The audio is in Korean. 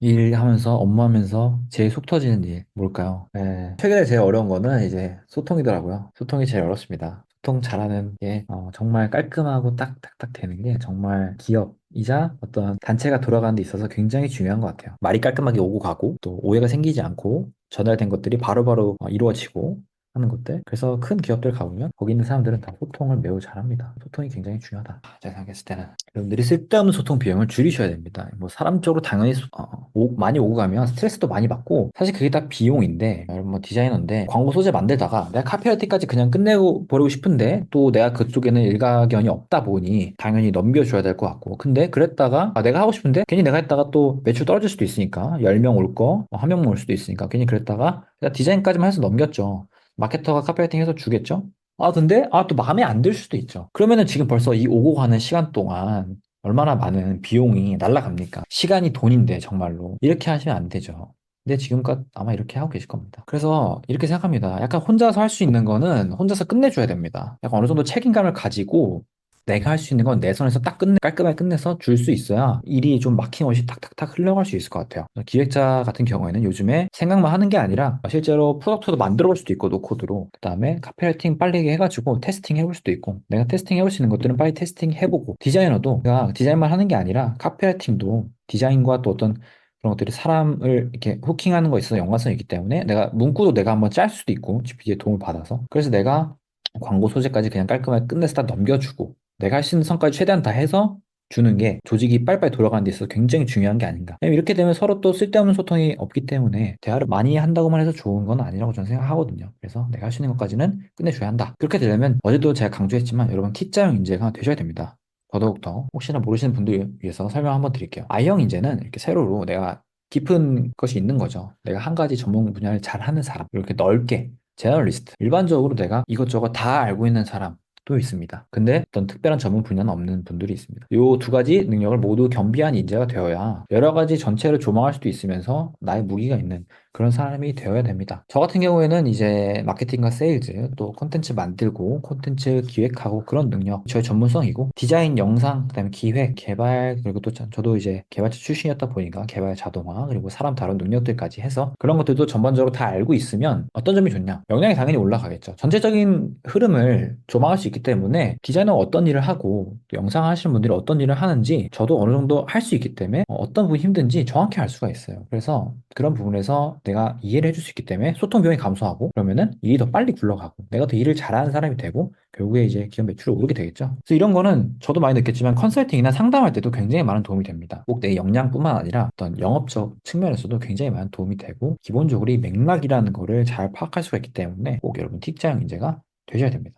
일하면서 업무하면서 제일 속 터지는 일 뭘까요? 네, 최근에 제일 어려운 거는 이제 소통이더라고요. 소통이 제일 어렵습니다. 소통 잘하는 게 어, 정말 깔끔하고 딱딱딱 되는 게 정말 기업이자 어떤 단체가 돌아가는 데 있어서 굉장히 중요한 것 같아요. 말이 깔끔하게 오고 가고 또 오해가 생기지 않고 전달된 것들이 바로바로 어, 이루어지고 하는 것들. 그래서 큰 기업들 가보면 거기 있는 사람들은 다 소통을 매우 잘합니다. 소통이 굉장히 중요하다. 제가 생각했을 때는 여러분들이 쓸데없는 소통 비용을 줄이셔야 됩니다. 뭐 사람적으로 당연히 소- 어, 오- 많이 오고 가면 스트레스도 많이 받고 사실 그게 다 비용인데 여러분 뭐 디자이너인데 광고 소재 만들다가 내가 카피라이팅까지 그냥 끝내고 버리고 싶은데 또 내가 그쪽에는 일가견이 없다 보니 당연히 넘겨줘야 될 것 같고 근데 그랬다가 아, 내가 하고 싶은데 괜히 내가 했다가 또 매출 떨어질 수도 있으니까 10명 올 거, 뭐한 명만 올 수도 있으니까 괜히 그랬다가 디자인까지만 해서 넘겼죠. 마케터가 카피라이팅 해서 주겠죠? 아, 근데, 아, 또 마음에 안 들 수도 있죠. 그러면은 지금 벌써 이 오고 가는 시간 동안 얼마나 많은 비용이 날라갑니까? 시간이 돈인데, 정말로. 이렇게 하시면 안 되죠. 근데 지금껏 아마 이렇게 하고 계실 겁니다. 그래서 이렇게 생각합니다. 약간 혼자서 할 수 있는 거는 혼자서 끝내줘야 됩니다. 약간 어느 정도 책임감을 가지고 내가 할 수 있는 건내 손에서 딱 끝내, 깔끔하게 끝내서 줄 수 있어야 일이 좀 막힘없이 탁탁탁 흘러갈 수 있을 것 같아요. 기획자 같은 경우에는 요즘에 생각만 하는 게 아니라 실제로 프로덕트도 만들어 볼 수도 있고, 노코드로. 그 다음에 카피라이팅 빨리 해가지고 테스팅 해볼 수도 있고, 내가 테스팅 해볼 수 있는 것들은 빨리 테스팅 해보고, 디자이너도 내가 디자인만 하는 게 아니라 카피라이팅도 디자인과 또 어떤 그런 것들이 사람을 이렇게 후킹하는 거에 있어서 연관성이 있기 때문에 내가 문구도 내가 한번 짤 수도 있고, GPT의 도움을 받아서. 그래서 내가 광고 소재까지 그냥 깔끔하게 끝내서 다 넘겨주고, 내가 할 수 있는 선까지 최대한 다 해서 주는 게 조직이 빨리빨리 돌아가는 데 있어서 굉장히 중요한 게 아닌가. 이렇게 되면 서로 또 쓸데없는 소통이 없기 때문에 대화를 많이 한다고만 해서 좋은 건 아니라고 저는 생각하거든요. 그래서 내가 할 수 있는 것까지는 끝내줘야 한다. 그렇게 되려면 어제도 제가 강조했지만 여러분 T자형 인재가 되셔야 됩니다. 더더욱더 혹시나 모르시는 분들 위해서 설명 한번 드릴게요. I형 인재는 이렇게 세로로 내가 깊은 것이 있는 거죠. 내가 한 가지 전문 분야를 잘 하는 사람. 이렇게 넓게 제너럴리스트. 일반적으로 내가 이것저것 다 알고 있는 사람. 또 있습니다. 근데 어떤 특별한 전문 분야는 없는 분들이 있습니다. 요두 가지 능력을 모두 겸비한 인재가 되어야 여러 가지 전체를 조망할 수도 있으면서 나의 무기가 있는 그런 사람이 되어야 됩니다. 저 같은 경우에는 이제 마케팅과 세일즈, 또 콘텐츠 만들고 콘텐츠 기획하고 그런 능력, 저의 전문성이고 디자인, 영상, 그 다음에 기획, 개발 그리고 또 저- 저도 이제 개발자 출신이었다 보니까 개발 자동화 그리고 사람 다룬 능력들까지 해서 그런 것들도 전반적으로 다 알고 있으면 어떤 점이 좋냐? 역량이 당연히 올라가겠죠. 전체적인 흐름을 조망할 수 있기 때문에 디자이너가 어떤 일을 하고 또 영상 하시는 분들이 어떤 일을 하는지 저도 어느 정도 할 수 있기 때문에 어, 어떤 부분이 힘든지 정확히 알 수가 있어요. 그래서 그런 부분에서 내가 이해를 해줄 수 있기 때문에 소통 비용이 감소하고 그러면은 일이 더 빨리 굴러가고 내가 더 일을 잘하는 사람이 되고 결국에 이제 기업 매출이 오르게 되겠죠. 그래서 이런 거는 저도 많이 느꼈지만 컨설팅이나 상담할 때도 굉장히 많은 도움이 됩니다. 꼭 내 역량뿐만 아니라 어떤 영업적 측면에서도 굉장히 많은 도움이 되고 기본적으로 이 맥락이라는 거를 잘 파악할 수가 있기 때문에 꼭 여러분 T자형 인재가 되셔야 됩니다.